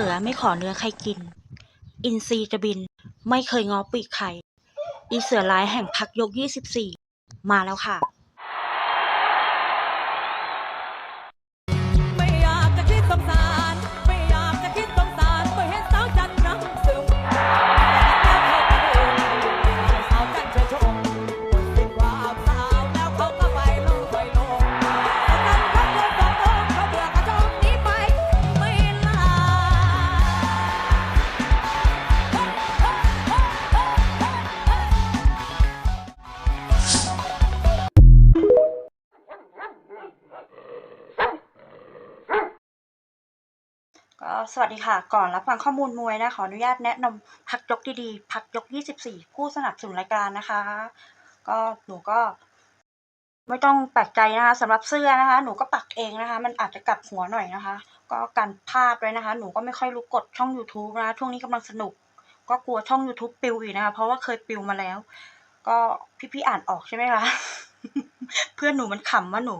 สือไม่ขอเนื้อใครกิน อินทรีจะบิน ไม่เคยง้อปีกใคร อีเสือร้ายแห่งพักยก 24 มาแล้วค่ะ สวัสดีค่ะ ก่อนรับฟังข้อมูลมวยนะขออนุญาตแนะนำพักยกดีๆ พักยก 24 ผู้สนับสนุนรายการนะคะ ก็หนูก็ ไม่ต้องแปลกใจนะคะสำหรับเสื้อนะคะ หนูก็ปักเองนะคะ มันอาจจะกลับหัวหน่อยนะคะ ก็กันพลาดไว้นะคะ หนูก็ไม่ค่อยรู้กดช่อง YouTube นะช่วงนี้กำลังสนุก ก็กลัวช่อง YouTube ปิวอีกนะคะ เพราะว่าเคยปิวมาแล้ว ก็พี่ๆอ่านออกใช่ไหมคะเพื่อนหนูมันขำว่าหนู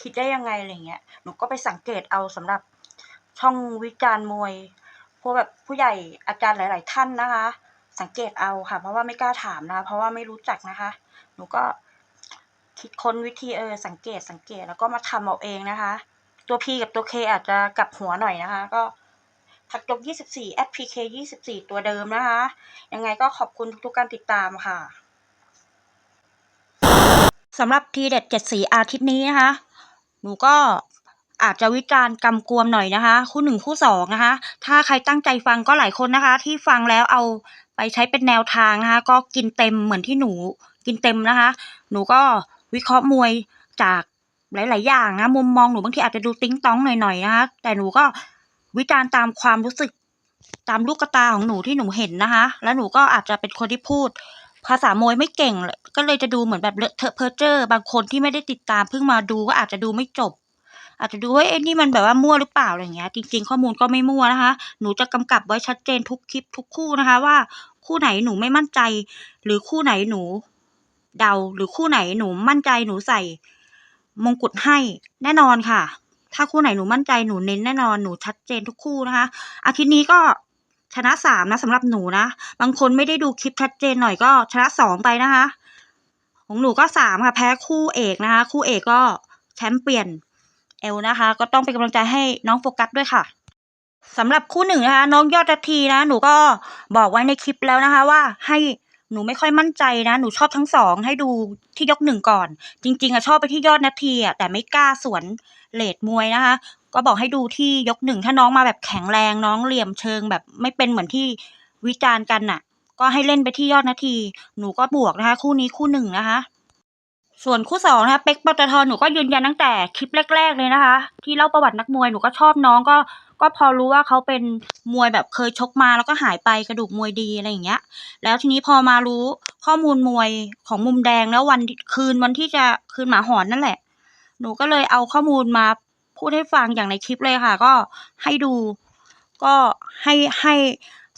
คิดได้ยังไงอะไรเงี้ยหนูก็ไปสังเกตเอาสำหรับ ช่องวิจารณ์มวยพวกแบบผู้ใหญ่อาจารย์หลาย ๆ ท่านนะคะ สังเกตเอาค่ะ เพราะว่าไม่กล้าถามนะคะ เพราะว่าไม่รู้จักนะคะ หนูก็คิดค้นวิธีเออสังเกตสังเกตแล้วก็มาทำเอาเองนะคะ ตัว P กับตัว K อาจจะกลับหัวหน่อยนะคะ ก็พักยก24แอด PK 24 ตัวเดิมนะคะ ยังไงก็ขอบคุณทุกๆการติดตามค่ะสำหรับทีเด็ดเจ็ดสีอาทิตย์นี้นะคะ หนูก็ อาจจะวิจารณ์กำกวมหน่อยนะคะ คู่หนึ่งคู่สองนะคะ ถ้าใครตั้งใจฟังก็หลายคนนะคะ ที่ฟังแล้วเอาไปใช้เป็นแนวทางนะคะ ก็กินเต็มเหมือนที่หนูกินเต็มนะคะ หนูก็วิเคราะห์มวยจากหลาย ๆ อย่างนะมุมมองหนูบางทีอาจจะดูติ้งต้องหน่อย ๆ นะคะ แต่หนูก็วิจารณ์ตามความรู้สึกตามลูกตาของหนูที่หนูเห็นนะคะ แล้วหนูก็อาจจะเป็นคนที่พูด ภาษามวยไม่เก่ง ก็เลยจะดูเหมือนแบบเลอะเทอะเพอเจ้อบางคนที่ไม่ได้ติดตามเพิ่งมาดูก็อาจจะดูไม่จบ อาจจะดูว่าเอ้นี่มันแบบว่ามั่วหรือเปล่าอะไรเงี้ย จริง ๆ ข้อมูลก็ไม่มั่วนะคะ หนูจะกำกับไว้ชัดเจนทุกคลิปทุกคู่นะคะ ว่าคู่ไหนหนูไม่มั่นใจ หรือคู่ไหนหนูเดาหรือคู่ไหนหนูมั่นใจหนูใส่มงกุฎให้แน่นอนค่ะ ถ้าคู่ไหนหนูมั่นใจหนูเน้นแน่นอนหนูชัดเจนทุกคู่นะคะ อาทิตย์นี้ก็ชนะสามนะสำหรับหนูนะ บางคนไม่ได้ดูคลิปชัดเจนหน่อยก็ชนะสองไปนะคะ ของหนูก็สามค่ะ แพ้คู่เอกนะคะ คู่เอกก็แชมป์เปี้ยน เอลนะคะ ก็ต้องเป็นกำลังใจให้น้องโฟกัสด้วยค่ะสำหรับคู่หนึ่งนะคะ น้องยอดนาทีนะ หนูก็บอกไว้ในคลิปแล้วนะคะ ว่าให้หนูไม่ค่อยมั่นใจนะ หนูชอบทั้งสองให้ดูที่ยกหนึ่งก่อน จริง ๆอะชอบไปที่ยอดนาทีอะแต่ไม่กล้าสวนเลดมวยนะคะ ก็บอกให้ดูที่ยกหนึ่งถ้าน้องมาแบบแข็งแรงน้องเหลี่ยมเชิงแบบไม่เป็นเหมือนที่วิจารณ์กันน่ะ ก็ให้เล่นไปที่ยอดนาที หนูก็บวกนะคะ คู่นี้คู่หนึ่งนะคะ ส่วนคู่สองนะคะเป็กปตทหนูก็ยืนยันตั้งแต่คลิปแรก ๆ เลยนะคะ ที่เล่าประวัตินักมวยหนูก็ชอบน้องก็ก็พอรู้ว่าเขาเป็นมวยแบบเคยชกมาแล้วก็หายไปกระดูกมวยดีอะไรอย่างเงี้ย แล้วทีนี้พอมารู้ข้อมูลมวยของมุมแดงแล้ววันคืนวันที่จะคืนหมาหอนนั่นแหละ หนูก็เลยเอาข้อมูลมาพูดให้ฟังอย่างในคลิปเลยค่ะ ก็ให้ดู ก็ให้ให้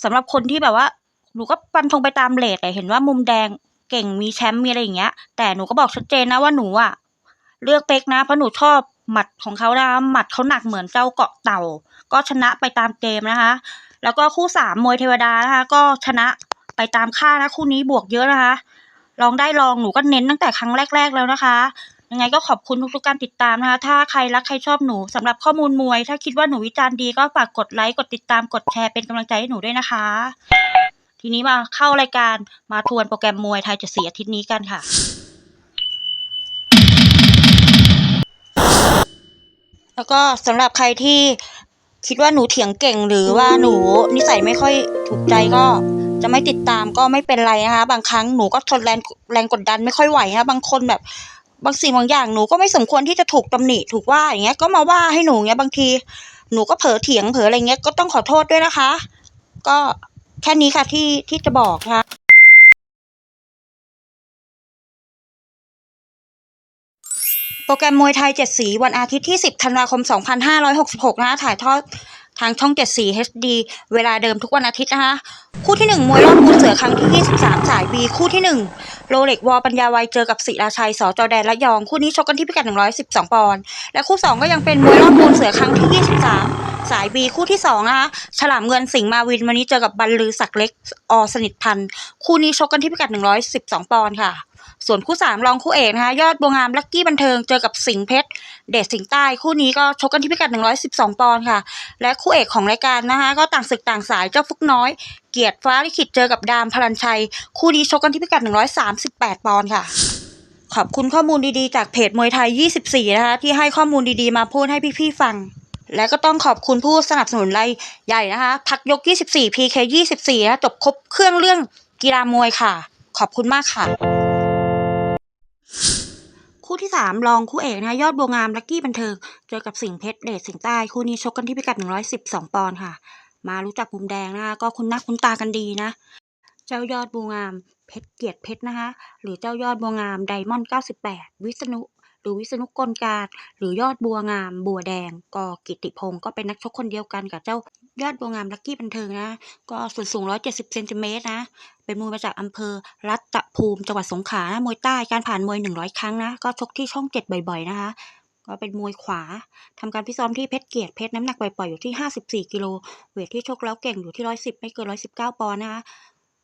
สำหรับคนที่แบบว่า หนูก็ฟันธงไปตามเลทแต่เห็นว่ามุมแดง เก่งมีแชมป์มีอะไรอย่างเงี้ย แต่หนูก็บอกชัดเจนนะว่าหนูอะเลือกเป๊กนะเพราะหนูชอบหมัดของเขานะหมัดเขาหนักเหมือนเจ้าเกาะเต่า ก็ชนะไปตามเกมนะคะ แล้วก็คู่สามมวยเทวดานะคะ ก็ชนะไปตามค่านะคู่นี้บวกเยอะนะคะลองได้ลองหนูก็เน้นตั้งแต่ครั้งแรก ๆแล้วนะคะยังไงก็ขอบคุณทุกๆการติดตามนะคะ ถ้าใครรักใครชอบหนูสำหรับข้อมูลมวย ถ้าคิดว่าหนูวิจารณ์ดีก็ฝากกดไลค์กดติดตามกดแชร์เป็นกำลังใจให้หนูด้วยนะคะ ทีนี้มาเข้ารายการมาทวนโปรแกรมมวยไทยจะเสียอาทิตย์นี้กันค่ะ แล้วก็สำหรับใครที่คิดว่าหนูเถียงเก่งหรือว่าหนูนิสัยไม่ค่อยถูกใจก็จะไม่ติดตามก็ไม่เป็นไรนะคะ บางครั้งหนูก็ทนแรงแรงกดดันไม่ค่อยไหวนะบางคนแบบบางสิ่งบางอย่างหนูก็ไม่สมควรที่จะถูกตำหนิถูกว่าอย่างเงี้ยก็มาว่าให้หนูเงี้ยบางทีหนูก็เผลอเถียงเผลออะไรเงี้ยก็ต้องขอโทษด้วยนะคะ ก็ แค่นี้ค่ะที่ที่จะบอกค่ะโปรแกรมมวยไทยเจ็ดสี วันอาทิตย์ที่ 10 ธันวาคม 2566 นะ ถ่ายทอด ทางช่อง 74 HD เวลาเดิมทุกวันอาทิตย์นะคะ คู่ที่ 1 มวยรอบปูนเสือครั้งที่ 23 สาย B คู่ที่ 1 โรเล็กวอปัญญาไวยเจอกับศิราชัยสจอแดนและยอง คู่นี้ชกกันที่พิกัด 112 ปอนด์ และคู่ 2 ก็ยังเป็นมวยรอบปูนเสือครั้งที่ 23 สาย B คู่ที่2นะคะ ฉลามเงินสิงห์มาวินวันนี้เจอกับบรรลือศักดิ์เล็ก อสนิทพันธ์ คู่นี้ชกกันที่พิกัด 112 ปอนด์ค่ะ ส่วนคู่ 3 รองคู่เอกนะคะยอดบัวงามลักกี้บันเทิงเจอกับสิงห์เพชรเดชสิงห์ใต้คู่นี้ก็ชกกันที่พิกัด 112 ปอนด์ค่ะ และคู่เอกของรายการนะคะ ก็ต่างศึกต่างสายเจ้าฟุกน้อย เกียรติฟ้าลิขิตเจอกับดามพลันชัย คู่นี้ชกกันที่พิกัด 138 ปอนด์ค่ะขอบคุณข้อมูลดีๆ จากเพจมวยไทย 24 นะคะ ที่ให้ข้อมูลดีๆ มาพูดให้พี่ๆ ฟัง และก็ต้องขอบคุณผู้สนับสนุนรายใหญ่นะคะ พักยก 24 PK 24นะคะจบครบเครื่องเรื่องกีฬามวยค่ะ ขอบคุณมากค่ะ คู่ที่ 3 รองคู่เอกนะคะยอดบัวงามลักกี้บันเทิงเจอกับสิงเพชรเดชสิงใต้คู่นี้ชกกันที่พิกัด 112 ปอนด์ค่ะ มารู้จักมุมแดงนะก็คุ้นหน้าคุ้นตากันดีนะ เจ้ายอดบัวงามเพชรเกียรติเพชรนะคะ หรือเจ้ายอดบัวงามไดมอนด์98 วิษณุหรือวิษณุกลการหรือยอดบัวงามบัวแดงกกิติพงศ์ก็เป็นนักชกคนเดียวกันกับเจ้า ยอดบัวงามลักกี้บันเทิงนะ ก็ส่วนสูง 170 เซนติเมตรนะ เป็นมวยมาจากอำเภอรัตภูมิจังหวัดสงขลานะมวยใต้การผ่านมวย 100 ครั้งนะ ก็ชกที่ช่อง 7 บ่อยๆ นะคะ ก็เป็นมวยขวาทำการพิซ้อมที่เพชรเกียรติเพชรน้ำหนักปล่อยๆอยู่ที่ 54 กิโล เวทที่ชกแล้วเก่งอยู่ที่ 110 ไม่เกิน 119 ปอนด์นะคะ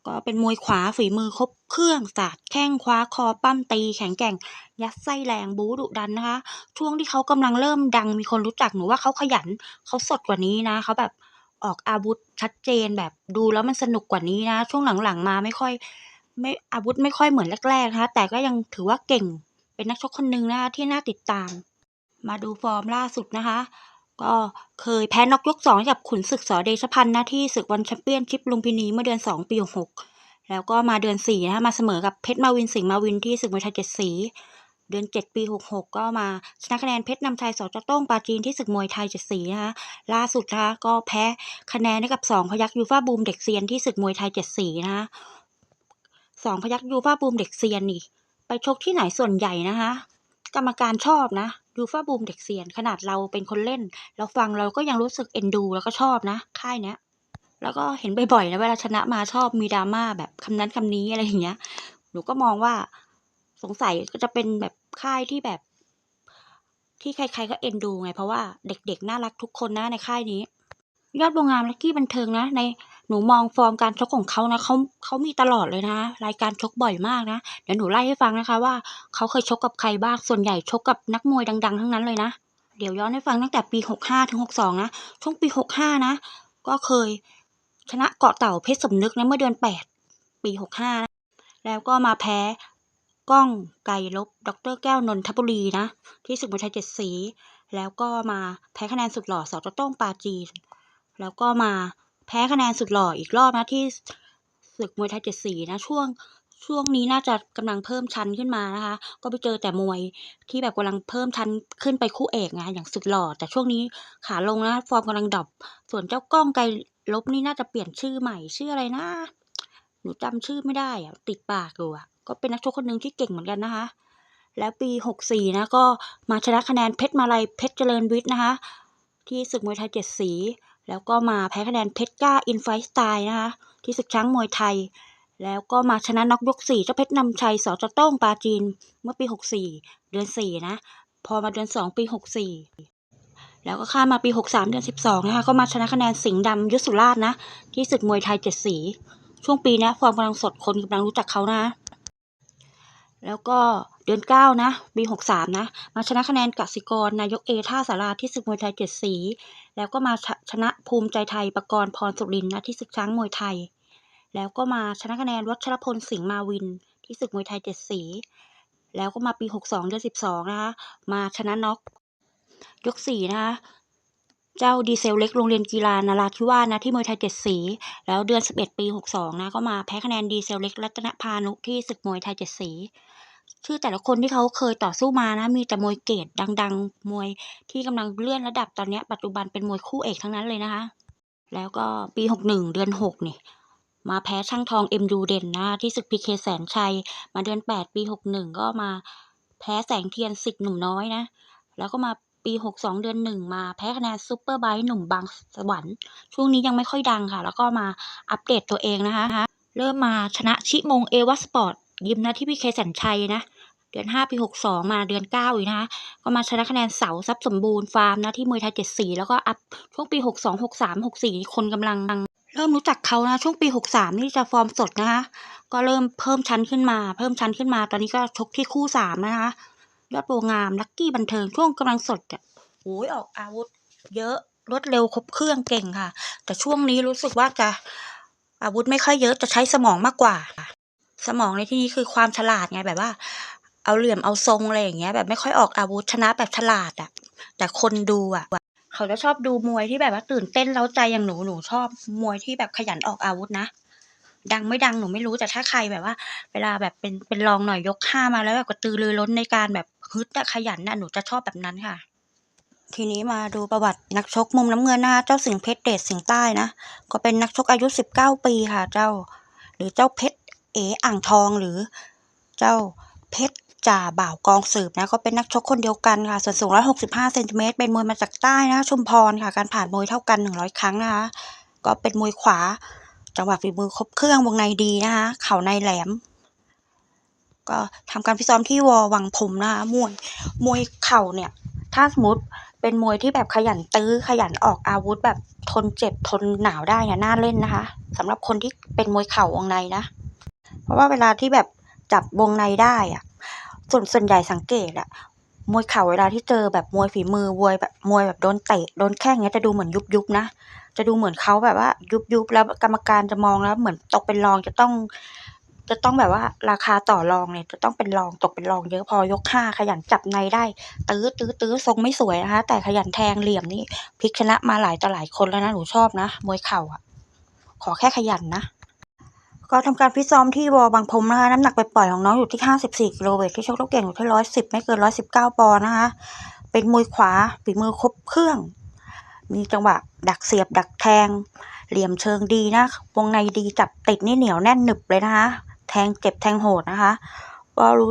ก็เป็นมวยขวาฝีมือครบเครื่องสาดแข้งคว้าคอปั้มตีแข็งแกร่ง ยัดไส้แรงบู๊ดุดันนะคะ ช่วงที่เขากำลังเริ่มดังมีคนรู้จักหนูว่าเขาขยันเขาสดกว่านี้นะเขาแบบ ออกอาวุธชัดเจนแบบดูแล้วมันสนุกกว่านี้นะ ช่วงหลังๆมาไม่ค่อย ไม่อาวุธไม่ค่อยเหมือนแรกๆนะคะแต่ก็ยังถือว่าเก่งเป็นนักชกคนหนึ่งนะคะที่น่าติดตาม มาดูฟอร์มล่าสุดนะคะ ก็เคยแพ้น็อกยกสองกับขุนศึกสอเดชพันธ์นะที่ศึกวันแชมเปี้ยนชิปลุมพินีเมื่อเดือนสองปีหกแล้วก็มาเดือนสี่นะคะมาเสมอกับเพชรมาวินสิงห์มาวินที่ศึกมวยไทยเจ็ดสี เดือนเจ็ดปีหกหกก็มาชนะคะแนนเพชรนำชัยสจต้งปาจีนที่ศึกมวยไทยเจ็ดสีนะคะล่าสุดนะคะก็แพ้คะแนนให้กับสองพยักยูฟ่าบูมเด็กเซียนที่ศึกมวยไทยเจ็ดสีนะคะสองพยักยูฟ่าบูมเด็กเซียนนี่ ไปชกที่ไหนส่วนใหญ่นะคะกรรมการชอบนะยูฟ่าบูมเด็กเซียน ขนาดเราเป็นคนเล่น เราฟังเราก็ยังรู้สึกเอ็นดู แล้วก็ชอบนะค่ายเนี้ยแล้วก็เห็นบ่อยๆนะเวลาชนะมาชอบมีดราม่าแบบคำนั้นคำนี้อะไรอย่างเงี้ยหนูก็มองว่า สงสัยก็จะเป็นแบบค่ายที่แบบ ที่ใคร ๆ ก็เอ็นดูไง เพราะว่าเด็กๆ น่ารักทุกคนนะในค่ายนี้ ยอดบัวงามลักกี้บันเทิงนะ ในหนูมองฟอร์มการชกของเขานะเขาเขามีตลอดเลยนะ รายการชกบ่อยมากนะ เดี๋ยวหนูไล่ให้ฟังนะคะว่าเขาเคยชกกับใครบ้างส่วนใหญ่ชกกับนักมวยดัง ๆ ทั้งนั้นเลยนะเดี๋ยวย้อนให้ฟังตั้งแต่ปี 65 ถึง 62 นะ ช่วงปี 65 นะ ก็เคยชนะเกาะเต่าเพชรสมนึกนะเมื่อเดือน 8 ปี 65 นะ แล้วก็มาแพ้ ก้องไก่ลบดรแก้วนนทบุรีนะ ที่ศึกมวยไทยเจ็ดสี แล้วก็มาแพ้คะแนนสุดหล่อสจโต้งปาจีน แล้วก็มาแพ้คะแนนสุดหล่ออีกรอบนะที่ศึกมวยไทยเจ็ดสีนะช่วงช่วงนี้น่าจะกำลังเพิ่มชั้นขึ้นมานะคะ ก็ไปเจอแต่มวยที่แบบกำลังเพิ่มชั้นขึ้นไปคู่เอกไงอย่างสุดหล่อแต่ช่วงนี้ขาลงนะฟอร์มกำลังดรอปส่วนเจ้าก้องไกรลบนี่น่าจะเปลี่ยนชื่อใหม่ชื่ออะไรนะ หนูจำชื่อไม่ได้อะติดปากอยู่อะ ก็เป็นนักชกคนหนึ่งที่เก่งเหมือนกันนะคะ แล้วปี 64 นะก็มาชนะคะแนนเพชรมาลัยเพชรเจริญวิทย์นะคะ ที่ศึกมวยไทยเจ็ดสี แล้วก็มาแพ้คะแนนเพชรกล้าอินไฟสไตล์นะคะ ที่ศึกช้างมวยไทย แล้วก็มาชนะน็อกยกสี่เจ้าเพชรนำชัยสจต้งปาจีนเมื่อปี 64 เดือน 4 นะ พอมาเดือน 2 ปี 64แล้วก็ข้ามมาปี 63 เดือน 12 นะคะ ก็มาชนะคะแนนสิงห์ดำยุทธสุราชนะ ที่ศึกมวยไทยเจ็ดสี ช่วงปีนี้ยฟอร์มกำลังสดคนกำลังรู้จักเขานะ แล้วก็เดือนเก้านะ ปีหกสามนะ มาชนะคะแนนกสิกร นายกเอท่าสาราที่ศึกมวยไทยเจ็ดสี แล้วก็มาชนะภูมิใจไทยประกรณ์พรสุรินทร์นะที่ศึกช้างมวยไทย แล้วก็มาชนะคะแนนวัชรพลสิงห์มาวิน ที่ศึกมวยไทยเจ็ดสี แล้วก็มาปีหกสองเดือนสิบสองนะคะ มาชนะน็อกยกสี่นะคะเจ้าดีเซลเล็กโรงเรียนกีฬานาราธิวาสนะที่มวยไทยเจ็ดสี แล้วเดือน 11 ปี 62 นะ ก็มาแพ้คะแนนดีเซลเล็กรัตนพานุที่ศึกมวยไทยเจ็ดสี ชื่อแต่ละคนที่เขาเคยต่อสู้มานะ มีแต่มวยเกรดดัง ๆ มวยที่กำลังเลื่อนระดับตอนนี้ปัจจุบันเป็นมวยคู่เอกทั้งนั้นเลยนะคะ แล้วก็ปี 61 เดือน 6 นี่ มาแพ้ช่างทองเอ็มยูเด่นนะที่ศึกพีเคแสนชัย มาเดือน 8 ปี 61 ก็มาแพ้แสงเทียนสิทธิ์หนุ่มน้อยนะ แล้วก็มาปี 62 เดือนหนึ่งมาแพ้คะแนนซูเปอร์ไบค์หนุ่มบางสวรรค์ช่วงนี้ยังไม่ค่อยดังค่ะ แล้วก็มาอัปเดตตัวเองนะคะ เริ่มมาชนะชิมงเอวาสปอร์ตยิมนะที่พี่เคสัญชัยนะ เดือน5ปี 62 มาเดือน 9 อีกนะคะก็มาชนะคะแนนเสาทรัพย์สมบูรณ์ฟาร์มนะที่มวยไทย 74 แล้วก็อัพช่วงปี 62 63 64 คนกำลังเริ่มรู้จักเขานะช่วงปี 63 นี่จะฟอร์มสดนะคะ ก็เริ่มเพิ่มชั้นขึ้นมา เพิ่มชั้นขึ้นมา ตอนนี้ก็ชกที่คู่3นะคะยอดโปรงามลักกี้บันเทิงช่วงกำลังสดอะโอ้ยออกอาวุธ เยอะรวดเร็วครบเครื่องเก่งค่ะ แต่ช่วงนี้รู้สึกว่าจะอาวุธไม่ค่อยเยอะจะใช้สมองมากกว่า สมองในที่นี้คือความฉลาดไงแบบว่า เอาเหลี่ยมเอาทรงอะไรอย่างเงี้ยแบบไม่ค่อยออกอาวุธชนะแบบฉลาดอะแต่คนดูอะเขาจะชอบดูมวยที่แบบว่าตื่นเต้นเร้าใจอย่างหนูหนูชอบมวยที่แบบขยันออกอาวุธนะดังไม่ดังหนูไม่รู้แต่ถ้าใครแบบว่า เวลาแบบเป็นเป็นรองหน่อยยกห้ามาแล้วแบบกระตือรือร้นในการแบบฮึดอะขยันน่ะหนูจะชอบแบบนั้นค่ะ ทีนี้มาดูประวัตินักชกมุมน้ำเงินหน้าเจ้าสิงเพชรเดชสิงใต้นะก็เป็นนักชกอายุ 19 ปีค่ะ เจ้า หรือเจ้าเพชรเออ่างทองหรือ เจ้าเพชร จ่าบ่าวกองสืบนะก็เป็นนักชกคนเดียวกันค่ะ ส่วนสูง 165เซนติเมตรเป็นมวยมาจากใต้นะชุมพรค่ะ การผ่านมวยเท่ากัน 100 ครั้งนะคะ ก็เป็นมวยขวา จังหวะฝีมือครบเครื่องวงในดีนะคะเข่าในแหลม ก็ทำการฟิซ้อมที่วอวังพรมนะคะมวยมวยเข่าเนี่ย ถ้าสมมติเป็นมวยที่แบบขยันตื้อขยันออกอาวุธแบบทนเจ็บทนหนาวได้เนี่ยน่าเล่นนะคะสำหรับคนที่เป็นมวยเข่าวงในนะ เพราะว่าเวลาที่แบบจับวงในได้อะ ส่วนส่วนใหญ่สังเกตอะมวยเข่าเวลาที่เจอแบบมวยฝีมือมวยแบบมวยแบบโดนเตะโดนแข้งเงี้ยจะดูเหมือนยุบยุบนะ จะดูเหมือนเขาแบบว่า ยุบยุบแล้วกรรมการจะมองแล้วเหมือนตกเป็นรองจะต้อง จะต้องแบบว่าราคาต่อรองเนี่ยจะต้องเป็นรองตกเป็นรองเยอะพอยกห้าขยันจับในได้ ตื้อตื้อตื้อทรงไม่สวยนะคะ แต่ขยันแทงเหลี่ยมนี่พลิกชนะมาหลายต่อหลายคนแล้วนะหนูชอบนะมวยเข่าอะ ขอแค่ขยันนะ ก็ทำการฟิตซ้อมที่วอบางพรมนะคะน้ำหนักไปปล่อยของน้องอยู่ที่ 54กิโลเวทที่ชกลูกเก่งอยู่ที่ 110 ไม่เกิน 119 ปอนด์นะคะเป็นมวยขวาฝีมือครบเครื่อง มีจังหวะ ดักเสียบ ดักแทง เหลี่ยมเชิงดีนะวงในดีจับติดนี่เหนียวแน่นหนึบเลยนะคะแทงเจ็บแทงโหดนะคะ ก็รู้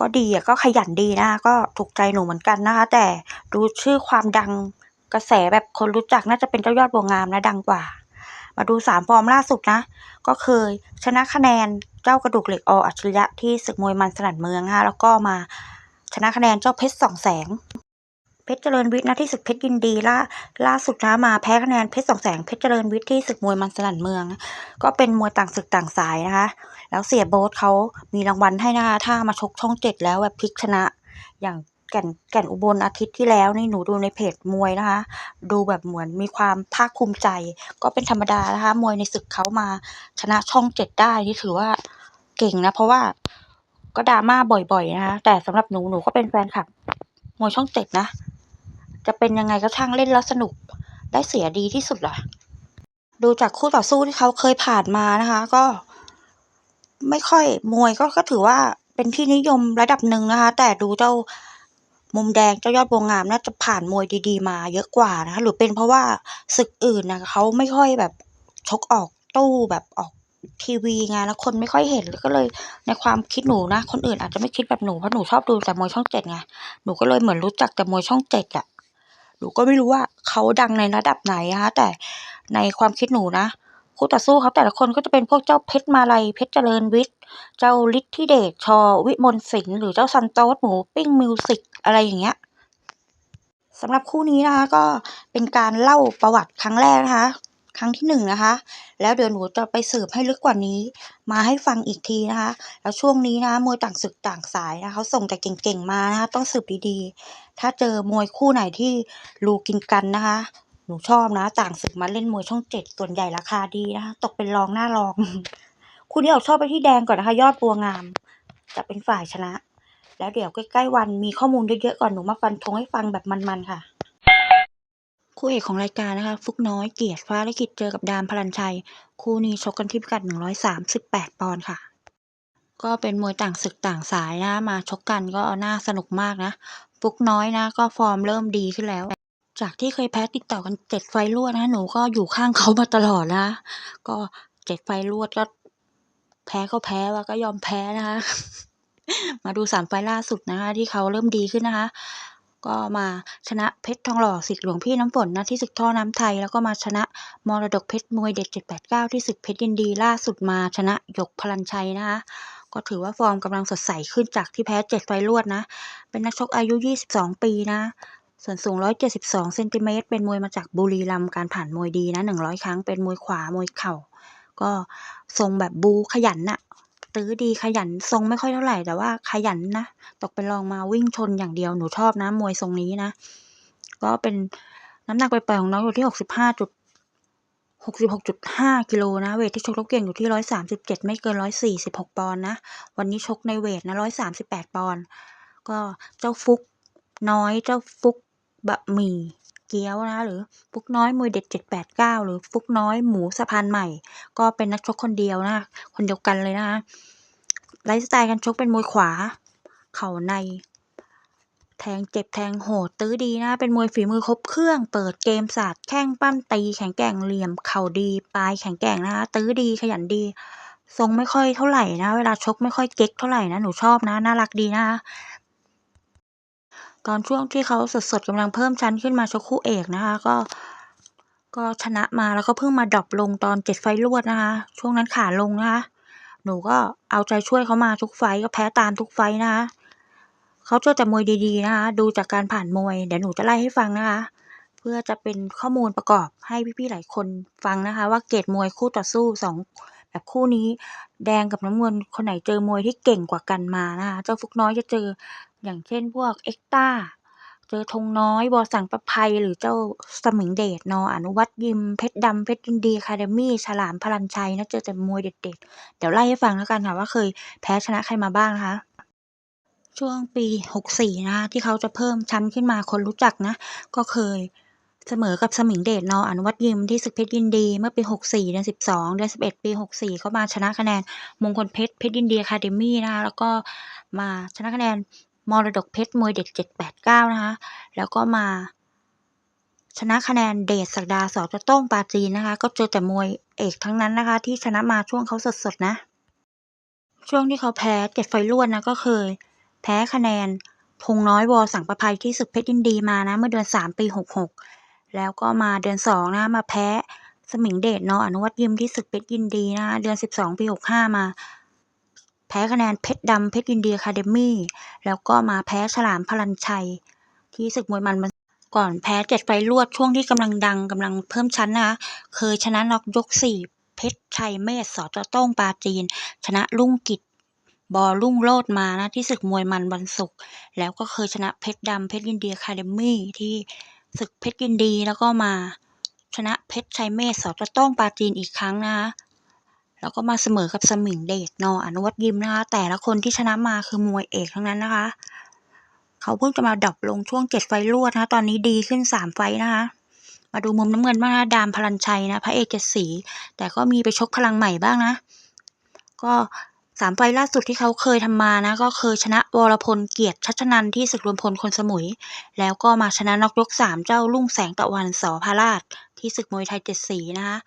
ก็ดีอะก็ขยันดีนะคะก็ถูกใจหนูเหมือนกันนะคะ แต่ดูชื่อความดังกระแสแบบคนรู้จักน่าจะเป็นเจ้ายอดบัวงามนะดังกว่า มาดูสามฟอร์มล่าสุดนะ ก็เคยชนะคะแนนเจ้ากระดูกเหล็กออัจฉริยะที่ศึกมวยมันสนั่นเมืองนะคะแล้วก็มาชนะคะแนนเจ้าเพชรสองแสงเพชรเจริญวิทย์นะที่ศึกเพชรยินดีล่าล่าสุดนะมาแพ้คะแนนเพชรสองแสงเพชรเจริญวิทย์ที่ศึกมวยมันสนั่นเมือง ก็เป็นมวยต่างศึกต่างสายนะคะ แล้วเสียโบ๊ทเขามีรางวัลให้นะคะถ้ามาชกช่องเจ็ดแล้วแบบพลิกชนะอย่าง แก่นแก่นอุบลอาทิตย์ที่แล้วนี่หนูดูในเพจมวยนะคะ ดูแบบเหมือนมีความภาคภูมิใจ ก็เป็นธรรมดานะคะ มวยในศึกเขามาชนะช่องเจ็ดได้นี่ถือว่าเก่งนะ เพราะว่าก็ดราม่าบ่อยๆนะคะ แต่สำหรับหนูหนูก็เป็นแฟนคลับมวยช่องเจ็ดนะ จะเป็นยังไงก็ช่างเล่นแล้วสนุกได้เสียดีที่สุดล่ะ ดูจากคู่ต่อสู้ที่เขาเคยผ่านมานะคะ ก็ไม่ค่อยมวยก็ก็ถือว่าเป็นที่นิยมระดับหนึ่งนะคะ แต่ดูเจ้า มุมแดงเจ้ายอดบัวงามน่าจะผ่านมวยดีๆ มาเยอะกว่านะคะหรือเป็นเพราะว่าศึกอื่นนะเขาไม่ค่อยแบบชกออกตู้แบบออกทีวีไงแล้วคนไม่ค่อยเห็นก็เลยในความคิดหนูนะ คนอื่นอาจจะไม่คิดแบบหนูเพราะหนูชอบดูแต่มวยช่องเจ็ดไงหนูก็เลยเหมือนรู้จักแต่มวยช่องเจ็ดอะหนูก็ไม่รู้ว่าเขาดังในระดับไหนนะคะแต่ในความคิดหนูนะ คู่ต่อสู้เขาแต่ละคนก็จะเป็นพวกเจ้าเพชรมาลัยเพชรเจริญวิทย์ เจ้าฤทธิเดชชอวิมลสิงห์หรือเจ้าซันโตสหมูปิ้งมิวสิกอะไรอย่างเงี้ยสำหรับคู่นี้นะคะก็เป็นการเล่าประวัติครั้งแรกนะคะ ครั้งที่หนึ่งนะคะ แล้วเดี๋ยวหนูจะไปสืบให้ลึกกว่านี้ มาให้ฟังอีกทีนะคะ แล้วช่วงนี้นะมวยต่างศึกต่างสายนะเขาส่งแต่เก่งๆมานะคะต้องสืบดีๆ ถ้าเจอมวยคู่ไหนที่รูกินกันนะคะ หนูชอบนะ ต่างศึกมาเล่นมวยช่องเจ็ดส่วนใหญ่ราคาดีนะคะตกเป็นรองหน้ารอง คู่นี้ออกชอบไปที่แดงก่อนนะคะ ยอดบัวงาม จะเป็นฝ่ายชนะ แล้วเดี๋ยวใกล้ๆวันมีข้อมูลเยอะๆก่อนหนูมาฟันธงให้ฟังแบบมันๆค่ะ คู่เอกของรายการนะคะ ฟุกน้อยเกียรติฟ้าลิขิตเจอกับดามพลันชัย คู่นี้ชกกันที่พิกัด 138 ปอนด์ค่ะก็เป็นมวยต่างศึกต่างสายนะ มาชกกันก็น่าสนุกมากนะฟุกน้อยนะ ก็ฟอร์มเริ่มดีขึ้นแล้ว จากที่เคยแพ้ติดต่อกันเจ็ดไฟลวดนะ หนูก็อยู่ข้างเขามาตลอดนะ ก็เจ็ดไฟลวดก็แพ้ก็แพ้ว่าก็ยอมแพ้นะคะ มาดูสามไฟล่าสุดนะคะ ที่เขาเริ่มดีขึ้นนะคะ ก็มาชนะเพชรทองหล่อสิทธิ์หลวงพี่น้ำฝนนะที่ศึกท่อน้ำไทย แล้วก็มาชนะมรดกเพชรมวยเด็ด789 ที่ศึกเพชรยินดีล่าสุดมาชนะหยกพลันชัยนะคะก็ถือว่าฟอร์มกำลังสดใสขึ้นจากที่แพ้7ไฟลวดนะ เป็นนักชกอายุ 22 ปีนะ ส่วนสูง 172เซนติเมตรเป็นมวยมาจากบุรีรัมย์การผ่านมวยดีนะ 100 ครั้งเป็นมวยขวามวยเข่า ก็ทรงแบบบูขยันน่ะตื้อดีขยันทรงไม่ค่อยเท่าไหร่แต่ว่าขยันนะ ตกเป็นรองมาวิ่งชนอย่างเดียวหนูชอบนะมวยทรงนี้นะ ก็เป็นน้ำหนักปล่อยของน้องอยู่ที่ 65จุด66.5กิโลนะเวทที่ชกแล้วเก่งอยู่ที่ 137 ไม่เกิน 146 ปอนด์นะ วันนี้ชกในเวทนะ 138 ปอนด์ก็เจ้าฟุกน้อยเจ้าฟุก บะหมี่เกี๊ยวนะหรือฟุกน้อยมวยเด็ด789 หรือฟุกน้อยหมูสะพานใหม่ ก็เป็นนักชกคนเดียวนะคนเดียวกันเลยนะคะไลฟ์สไตล์การชกเป็นมวยขวา เข่าใน แทงเจ็บแทงโหดตื้อดีนะเป็นมวยฝีมือครบเครื่อง เปิดเกมสาดแข้งปั้มตีแข็งแกร่งเหลี่ยม เข่าดีปลายแข็งแกร่งนะคะตื้อดีขยันดีทรงไม่ค่อยเท่าไหร่นะ เวลาชกไม่ค่อยเก๊กเท่าไหร่นะ หนูชอบนะ น่ารักดีนะคะ ตอนช่วงที่เขาสดๆกำลังเพิ่มชั้นขึ้นมาชกคู่เอกนะคะ ก็ ก็ชนะมาแล้วก็เพิ่งมาดรอปลงตอน7ไฟลวดนะคะ ช่วงนั้นขาลงนะคะ หนูก็เอาใจช่วยเขามาทุกไฟก็แพ้ตามทุกไฟนะคะเขาเจอแต่มวยดีๆนะคะ ดูจากการผ่านมวย เดี๋ยวหนูจะไล่ให้ฟังนะคะ เพื่อจะเป็นข้อมูลประกอบให้พี่ๆหลายคนฟังนะคะ ว่าเกรดมวยคู่ต่อสู้สองแบบคู่นี้แดงกับน้ำเงินคนไหนเจอมวยที่เก่งกว่ากันมานะคะ เจ้าฟุกน้อยจะเจอ อย่างเช่นพวกเอ็กต้า เจอธงน้อยวอสังประภัย หรือเจ้าสมิงเดชนออนุวัฒน์ยิม เพชรดำ เพชรยินดีคาเดมี่ ฉลามพลันชัยนะเจอแต่มวยเด็ดๆ เดี๋ยวไล่ให้ฟังแล้วกันค่ะว่าเคยแพ้ชนะใครมาบ้างนะคะช่วงปี 64 นะคะที่เขาจะเพิ่มชั้นขึ้นมาคนรู้จักนะ ก็เคยเสมอกับสมิงเดชนออนุวัฒน์ยิมที่ศึกเพชรยินดี เมื่อปี 64 เดือน 12 เดือน 11 ปี 64 ก็มาชนะคะแนนมงคลเพชรเพชรยินดีคาเดมี่นะคะแล้วก็มาชนะคะแนน มรดกเพชรมวยเด็ด789 นะคะ แล้วก็มา ชนะคะแนนเดชศักดาสจโต้องปาจีนนะคะ ก็เจอแต่มวยเอกทั้งนั้นนะคะ ที่ชนะมาช่วงเขาสดๆนะ ช่วงที่เขาแพ้7ไฟล์รวดนะก็เคย แพ้คะแนนธงน้อยวอสังประภัยที่ศึกเพชรยินดีมานะ เมื่อเดือน 3 ปี 66 แล้วก็มาเดือน 2 นะคะมาแพ้สมิงเดชนอนุวัฒน์ยิมที่ศึกเพชรยินดีนะคะเดือน 12 ปี 65 มา แพ้คะแนนเพชรดำเพชรยินดีอะคาเดมี่แล้วก็มาแพ้ฉลามพลันชัย ที่ศึกมวยมันก่อนแพ้7ไฟล์รวดช่วงที่กำลังดังกำลังเพิ่มชั้นนะคะเคยชนะน็อกยก4เพชรชัยเมธสจโต้งปาจีน ชนะรุ่งกิจบอรุ่งโรจน์มานะที่ศึกมวยมันวันศุกร์แล้วก็เคยชนะเพชรดำเพชรยินดีอะคาเดมี่ที่ศึกเพชรยินดีแล้วก็มาชนะเพชรชัยเมธสจโต้งปาจีนอีกครั้งนะคะ แล้วก็มาเสมอกับสมิงเดชนออนุวัฒน์ยิมนะคะ แต่ละคนที่ชนะมาคือมวยเอกทั้งนั้นนะคะ เขาเพิ่งจะมาดรอปลงช่วง7ไฟล์รวดนะคะ ตอนนี้ดีขึ้น3ไฟนะคะ มาดูมุมน้ำเงินบ้างนะดามพลันชัยนะพระเอกเจ็ดสี แต่ก็มีไปชกพลังใหม่บ้างนะ ก็3ไฟล่าสุดที่เขาเคยทำมานะ ก็เคยชนะวรพลเกียรติชัชนันที่ศึกรวมพลคนสมุย แล้วก็มาชนะน็อกยก3เจ้ารุ่งแสงตะวันสพาราชที่ศึกมวยไทย7สีนะคะ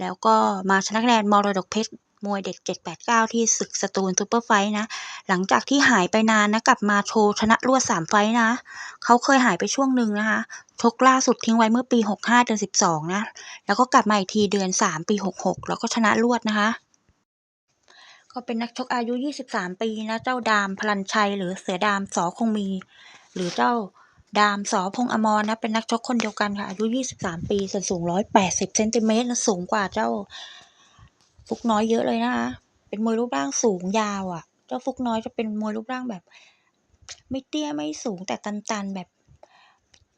แล้วก็มาชนะคะแนนมรดกเพชรมวยเด็ด789 ที่ศึกสตูลซูเปอร์ไฟต์นะ หลังจากที่หายไปนานนะ กลับมาโชว์ชนะรวด 3 ไฟต์นะ เขาเคยหายไปช่วงหนึ่งนะคะ ชกล่าสุดทิ้งไว้เมื่อปี 65 เดือน 12 นะ แล้วก็กลับมาอีกทีเดือน 3 ปี 66 แล้วก็ชนะรวดนะคะ ก็เป็นนักชกอายุ 23 ปีนะ เจ้าดามพลันชัย หรือเสือดามสคงมี หรือเจ้า ดามสพงอมรนะเป็นนักชกคนเดียวกันค่ะ อายุ 23 ปีส่วนสูง 180เซนติเมตรสูงกว่าเจ้า ฟุกน้อยเยอะเลยนะคะเป็นมวยรูปร่างสูงยาวอะเจ้าฟุกน้อยจะเป็นมวยรูปร่างแบบ ไม่เตี้ยไม่สูงแต่ตันๆแบบ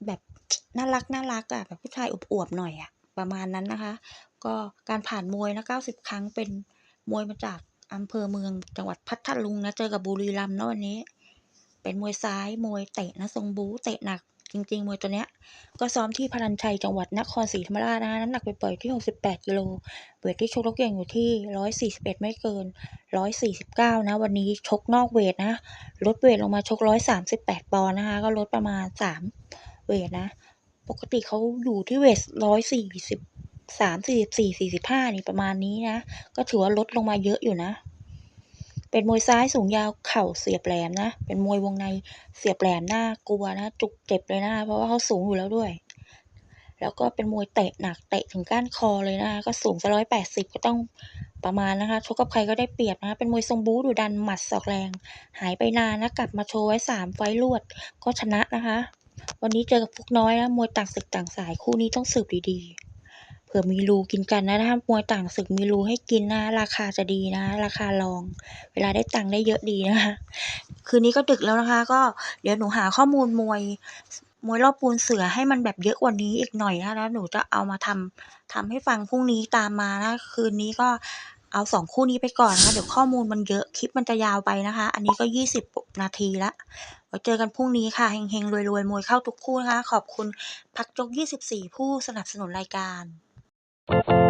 แบบน่ารักๆอะแบบผู้ชายอวบๆหน่อยอะ ประมาณนั้นนะคะ ก็การผ่านมวยนะ90 ครั้งเป็นมวยมาจากอำเภอเมืองจังหวัดพัทลุงนะเจอกับบุรีรัมย์นะวันนี้ เป็นมวยซ้ายมวยเตะนะทรงบู๊เตะหนักจริงๆ มวยตัวเนี้ย ก็ซ้อมที่พลันชัยจังหวัดนครศรีธรรมราชนะคะน้ำหนักไปล่อยที่ 68กิโลเวทที่ชกล้วเก่งอยู่ที่ 141 ไม่เกิน 149 นะ วันนี้ชกนอกเวทนะ ลดเวทลงมาชก 138 ปอนด์นะคะ ก็ลดประมาณ 3 เวทนะ ปกติเขาอยู่ที่เวท 143 44 45 นี่ประมาณนี้นะ ก็ถือว่าลดลงมาเยอะอยู่นะ เป็นมวยซ้ายสูงยาวเข่าเสียบแหลมนะ เป็นมวยวงในเสียบแหลมน่ากลัวนะ จุกเจ็บเลยนะ เพราะว่าเขาสูงอยู่แล้วด้วย แล้วก็เป็นมวยเตะหนักเตะถึงก้านคอเลยนะ ก็สูงจะร้อยแปดสิบก็ต้องประมาณนะคะชกกับใครก็ได้เปรียบนะคะเป็นมวยทรงบู๊ดุดันหมัดศอกแรง หายไปนานนะกลับมาโชว์ไว้สามไฟล์รวดก็ชนะนะคะ วันนี้เจอกับฟุกน้อยนะมวยต่างศึกต่างสายคู่นี้ต้องสืบดีๆ เผื่อมีรูกินกันนะถ้ามวยต่างศึกมีรูให้กินนะราคาจะดีนะ ราคารอง เวลาได้ตังค์ได้เยอะดีนะคะ คืนนี้ก็ดึกแล้วนะคะ ก็เดี๋ยวหนูหาข้อมูลมวยมวยรอบปูนเสือให้มันแบบเยอะกว่านี้อีกหน่อยนะคะแล้วหนูจะเอามาทำทำให้ฟังพรุ่งนี้ตามมานะคืนนี้ก็เอาสองคู่นี้ไปก่อนนะคะเดี๋ยวข้อมูลมันเยอะคลิปมันจะยาวไปนะคะ อันนี้ก็ยี่สิบนาทีละไว้เจอกันพรุ่งนี้ค่ะเฮงๆรวยๆมวยเข้าทุกคู่นะคะ ขอบคุณพักจกยี่สิบสี่ผู้สนับสนุนรายการ Thank you.